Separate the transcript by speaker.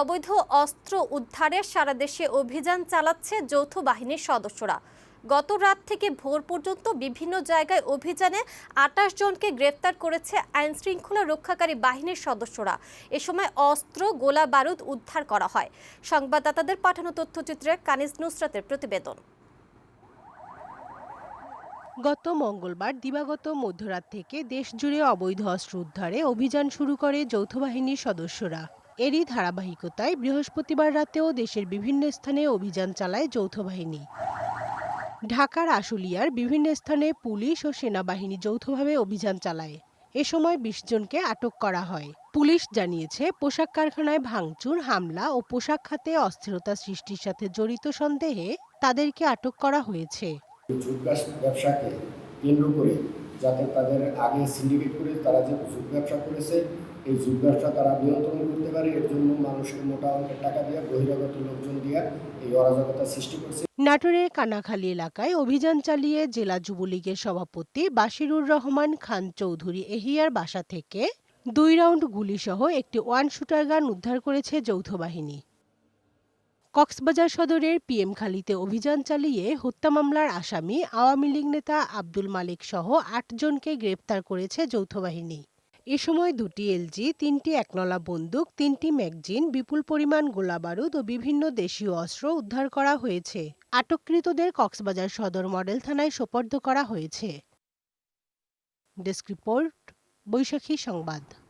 Speaker 1: অবৈধ অস্ত্র উদ্ধারে সারা দেশে অভিযান চালাচ্ছে যৌথ বাহিনীর সদস্যরা। গত রাত থেকে ভোর পর্যন্ত বিভিন্ন জায়গায় অভিযানে আটাশ জনকে গ্রেপ্তার করেছে আইন শৃঙ্খলা রক্ষাকারী বাহিনীর সদস্যরা। এ সময় অস্ত্র, গোলা বারুদ উদ্ধার করা হয়। সংবাদদাতাদের পাঠানো তথ্যচিত্রে কানিজ নুসরাতের প্রতিবেদন।
Speaker 2: গত মঙ্গলবার দিবাগত মধ্যরাত থেকে দেশজুড়ে অবৈধ অস্ত্র উদ্ধারে অভিযান শুরু করে যৌথ বাহিনীর সদস্যরা। এরই ধারাবাহিকতায় বৃহস্পতিবার রাতেও দেশের বিভিন্ন স্থানে অভিযান চালায় যৌথ বাহিনী। ঢাকার আশুলিয়ার বিভিন্ন স্থানে পুলিশ ও সেনাবাহিনী যৌথভাবে অভিযান চালায়। এ সময় বিশ জনকে আটক করা হয়। পুলিশ জানিয়েছে, পোশাক কারখানায় ভাঙচুর, হামলা ও পোশাক খাতে অস্থিরতা সৃষ্টির সাথে জড়িত সন্দেহে তাদেরকে আটক করা হয়েছে।
Speaker 3: ব্যবসাকে কেন্দ্র করে যাতে তাদের আগে সিন্ডিকেট করে তারা যে ব্যবসা করেছে এই জুট ব্যবসা তারা নিয়ন্ত্রণ করতে পারে, এর জন্য মানুষকে মোটা অঙ্কের টাকা দিয়ে, বহিরাগত লোকজন দিয়ে এই অরাজকতা সৃষ্টি করছে।
Speaker 2: নাটোরের কানাখালী এলাকায় অভিযান চালিয়ে জেলা যুবলীগের সভাপতি বাশিরুর রহমান খান চৌধুরী এহিয়ার বাসা থেকে দুই রাউন্ড গুলিসহ একটি ওয়ান শুটার গান উদ্ধার করেছে যৌথ বাহিনী। কক্সবাজার সদরের পিএম খালিতে অভিযান চালিয়ে হত্যা মামলার আসামি আওয়ামী লীগ নেতা আব্দুল মালিক সহ আটজনকে গ্রেপ্তার করেছে যৌথ বাহিনী। এ সময় দুটি এলজি, তিনটি একনলা বন্দুক, তিনটি ম্যাগজিন, বিপুল পরিমাণ গোলাবারুদ ও বিভিন্ন দেশীয় অস্ত্র উদ্ধার করা হয়েছে। আটককৃতদের কক্সবাজার সদর মডেল থানায় সোপর্দ করা হয়েছে। ডেস্ক রিপোর্ট, বৈশাখী সংবাদ।